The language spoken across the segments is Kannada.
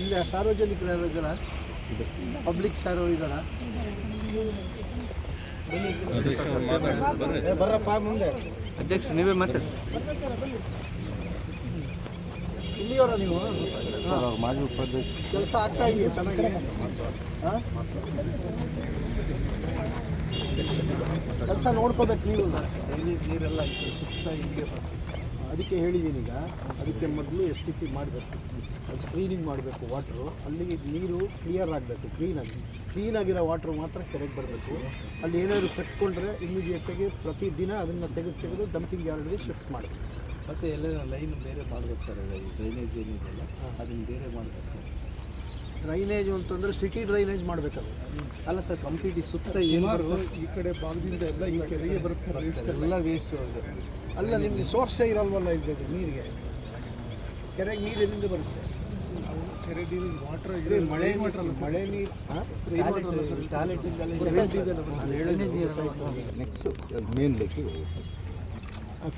ಇಲ್ಲ ಸಾರ್ವಜನಿಕರು ಇದ್ದಾರ? ಪಬ್ಲಿಕ್ ಯಾರು ಇದ್ದಾರ? ಬರ್ರಪ್ಪ ಮುಂದೆ. ಅಧ್ಯಕ್ಷ ನೀವೇ ಮಾತಾಡಿ ಇಲ್ಲಿಯವರ ನೀವು? ಮಾಜಿ ಉಪಾಧ್ಯಕ್ಷ. ಕೆಲಸ ಆಗ್ತಾ ಇದೆಯಾ? ಚೆನ್ನಾಗಿ ಹಾಂ? ಕೆಲಸ ನೋಡ್ಕೋಬೇಕು ನೀವು. ಡ್ರೈನೇಜ್ ನೀರೆಲ್ಲ ಈ ಸುತ್ತ ಹಿಂಗೆ ಅದಕ್ಕೆ ಹೇಳಿದ್ದೀನಿ ಈಗ. ಅದಕ್ಕೆ ಮೊದಲು ಎಸ್ ಟಿ ಪಿ ಮಾಡಬೇಕು. ಅದು ಸ್ಕ್ರೀನಿಂಗ್ ಮಾಡಬೇಕು ವಾಟ್ರು ಅಲ್ಲಿಗೆ ನೀರು ಕ್ಲಿಯರ್ ಆಗಬೇಕು ಕ್ಲೀನಾಗಿ ಕ್ಲೀನಾಗಿರೋ ವಾಟ್ರು ಮಾತ್ರ ಕೆರೆಗೆ ಬರಬೇಕು. ಅಲ್ಲಿ ಏನಾದರೂ ಕಟ್ಕೊಂಡ್ರೆ ಇಮಿಡಿಯೇಟಾಗಿ ಪ್ರತಿದಿನ ಅದನ್ನು ತೆಗೆದು ತೆಗೆದು ಡಂಪಿಂಗ್ ಯಾರ್ಡ್ಗೆ ಶಿಫ್ಟ್ ಮಾಡಬೇಕು. ಮತ್ತು ಎಲ್ಲ ಲೈನ್ ಬೇರೆ ಮಾಡ್ಬೇಕು ಸರ್ ಡ್ರೈನೇಜ್ ಏನಿದೆಯಲ್ಲ ಅದನ್ನು ಬೇರೆ ಮಾಡ್ಬೇಕು ಸರ್. ಡ್ರೈನೇಜ್ ಅಂತಂದರೆ ಸಿಟಿ ಡ್ರೈನೇಜ್ ಮಾಡಬೇಕದು. ಅಲ್ಲ ಸರ್ ಕಂಪ್ಲೀಟ್ ಈ ಸುತ್ತ ಏನಾದ್ರು ಈ ಕಡೆ ಭಾಗದಿಂದ ಎಲ್ಲ ಈ ಕೆರೆಗೆ ಬರುತ್ತೆ ಎಲ್ಲ ವೇಸ್ಟ್ ಅಲ್ಲ ನಿಮಗೆ ಸೋರ್ಸೇ ಇರಲ್ವಲ್ಲ ಇದೆ ನೀರಿಗೆ? ಕೆರೆಗೆ ನೀರು ಎಲ್ಲಿಂದ ಬರುತ್ತೆ? ಕೆರೆ ನೀರು ವಾಟರ್ ಇದೆ ಮಳೆ ಮಳೆ ನೀರು ನೆಕ್ಸ್ಟ್ ಮೇನ್ ಲೇಕಿಗೆ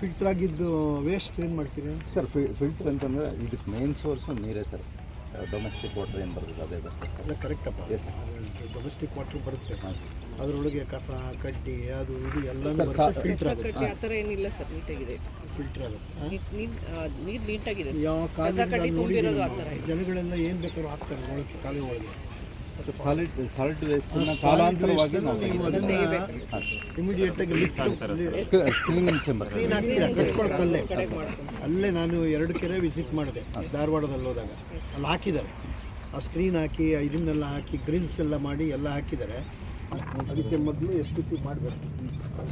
ಫಿಲ್ಟರ್ ಆಗಿದ್ದು ವೇಸ್ಟ್ ಏನು ಮಾಡ್ತೀರಿ? ಸರ್ ಫಿಲ್ಟರ್ ಅಂತಂದರೆ ಇದಕ್ಕೆ ಮೇನ್ ಸೋರ್ಸ್ ನೀರೇ ಸರ್. ಡೊಮೆಸ್ಟಿಕ್ ವಾಟರ್ ಏನು ಬರ್ತದೆ? ಅದೇ ಬರ್ತದೆ. ಅಲ್ಲ ಕರೆಕ್ಟಪ್ಪ Yes, ಡೊಮೆಸ್ಟಿಕ್ ವಾಟರ್ ಬರುತ್ತೆ. ಅದರೊಳಗೆ ಕಸ ಕಡ್ಡಿ ಅದು ಇದು ಎಲ್ಲ ಫಿಲ್ಟರ್ ಆಗುತ್ತೆ. ಕಟ್ಟಿ ಆ ಥರ ಏನಿಲ್ಲ ಸರ್ ನೀಟಾಗಿದೆ. ಫಿಲ್ಟರ್ ಆಗುತ್ತೆ. ಆ, ನೀಟಾಗಿದೆ. ಯಾವ ಕಸ ಕಡ್ಡಿ ಕಾಲದಲ್ಲಿ ತುಂಬಿರೋದು ಆ ಥರ ನೋಡಿದ್ದೀವಿ ಜನಗಳೆಲ್ಲ ಏನು ಬೇಕಾದ್ರೂ ಹಾಕ್ತಾರೆ ಒಳಗೆ ಕಾಲುವೆ ಒಳಗೆ ಸಾಲಿಡ್ ಸಾಲಿಡ್ ವೇಸ್ಟನ್ನ ಕಾಲಾಂತರವಾಗಿ ನಾವು ಇಮಿಡಿಯೇಟ್ ಚೇಂಬರ್ ಅಲ್ಲೇ. ನಾನು ಎರಡು ಕೆರೆ ವಿಸಿಟ್ ಮಾಡಿದೆ ಧಾರವಾಡದಲ್ಲಿ ಹೋದಾಗ. ಅಲ್ಲಿ ಹಾಕಿದ್ದಾರೆ. ಆ ಸ್ಕ್ರೀನ್ ಹಾಕಿ ಇದನ್ನೆಲ್ಲ ಹಾಕಿ ಗ್ರಿಲ್ಸ್ ಎಲ್ಲ ಮಾಡಿ ಎಲ್ಲ ಹಾಕಿದ್ದಾರೆ. ಅದಕ್ಕೆ ಮೊದಲು ಎಸ್ ಟಿ ಪಿ ಮಾಡಬೇಕು?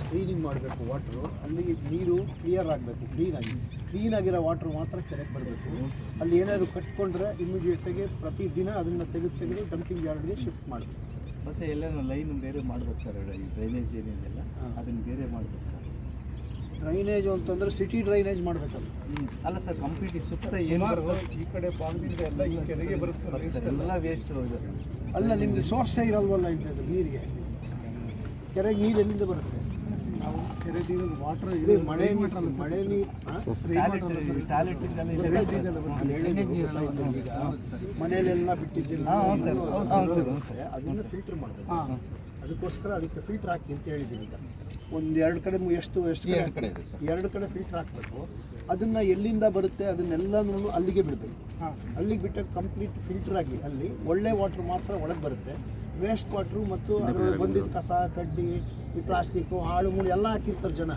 ಸ್ಕ್ರೀನಿಂಗ್ ಮಾಡಬೇಕು ವಾಟ್ರು ಅಲ್ಲಿ ನೀರು ಕ್ಲಿಯರ್ ಆಗಬೇಕು ಕ್ಲೀನಾಗಿ ಕ್ಲೀನಾಗಿರೋ ವಾಟ್ರ್ ಮಾತ್ರ ಕೆರೆಗೆ ಬರಬೇಕು. ಅಲ್ಲಿ ಏನಾದರೂ ಕಟ್ಕೊಂಡ್ರೆ ಇಮಿಡಿಯೇಟಾಗಿ ಪ್ರತಿದಿನ ಅದನ್ನು ತೆಗೆದು ತೆಗೆದು ಡಂಪಿಂಗ್ ಯಾರ್ಡ್ಗೆ ಶಿಫ್ಟ್ ಮಾಡಬೇಕು. ಮತ್ತು ಎಲ್ಲ ಲೈನ್ ಬೇರೆ ಮಾಡ್ಬೇಕು ಸರ್ ಈ ಡ್ರೈನೇಜ್ ಏನಿದೆಯಲ್ಲ ಅದನ್ನು ಬೇರೆ ಮಾಡ್ಬೇಕು ಸರ್ ಡ್ರೈನೇಜ್ ಅಂತಂದರೆ ಸಿಟಿ ಡ್ರೈನೇಜ್ ಮಾಡಬೇಕಲ್ಲ. ಅಲ್ಲ ಸರ್ ಕಂಪ್ಲೀಟ್ ಸುತ್ತ ಏನು ಈ ಕಡೆ ಭಾಗದಿಂದ ಎಲ್ಲ ಈ ಕೆರೆಗೆ ಬರುತ್ತೆ ಎಲ್ಲ. ವೇಸ್ಟ್ ಅಲ್ಲ ನಿಮಗೆ ಸೋರ್ಸೇ ಇರಲ್ವಲ್ಲ ಇಂಥದ್ದು ನೀರಿಗೆ? ಕೆರೆಗೆ ನೀರು ಎಲ್ಲಿಂದ ಬರುತ್ತೆ? ನಾವು ಕೆರೆ ನೀರು ವಾಟರ್ ಇದೆ ಮಳೆ ನೀರು ಮಳೆ ನೀರು ಟಾಯ್ಲೆಟ್ ಮನೆಯಲ್ಲೆಲ್ಲ ಬಿಟ್ಟಿದ್ದಿಲ್ಲ. ಅದನ್ನ ಫಿಲ್ಟರ್ ಮಾಡಬೇಕು. ಅದಕ್ಕೋಸ್ಕರ ಅದಕ್ಕೆ ಫಿಲ್ಟರ್ ಹಾಕಿ ಅಂತ ಹೇಳಿದ್ದೀನಿ ಈಗ. ಒಂದು ಎರಡು ಕಡೆ ಎಷ್ಟು ಎಷ್ಟು ಕಡೆ ಎರಡು ಕಡೆ. ಎರಡು ಕಡೆ ಫಿಲ್ಟರ್ ಹಾಕಬೇಕು. ಅದನ್ನು ಎಲ್ಲಿಂದ ಬರುತ್ತೆ ಅದನ್ನೆಲ್ಲನೂ ಅಲ್ಲಿಗೆ ಬಿಡಬೇಕು. ಅಲ್ಲಿಗೆ ಬಿಟ್ಟಾಗ ಕಂಪ್ಲೀಟ್ ಫಿಲ್ಟರ್ ಆಗಿ ಅಲ್ಲಿ ಒಳ್ಳೆ ವಾಟ್ರ್ ಮಾತ್ರ ಒಳಗೆ ಬರುತ್ತೆ. ವೇಸ್ಟ್ ಕೊಟ್ಟರು ಮತ್ತು ಅದರಲ್ಲಿ ಬಂದಿದ್ದ ಕಸ ಕಡ್ಡಿ ಈ ಪ್ಲಾಸ್ಟಿಕ್ಕು ಹಾಳು ಮೂಳು ಎಲ್ಲ ಹಾಕಿರ್ತಾರೆ ಜನ.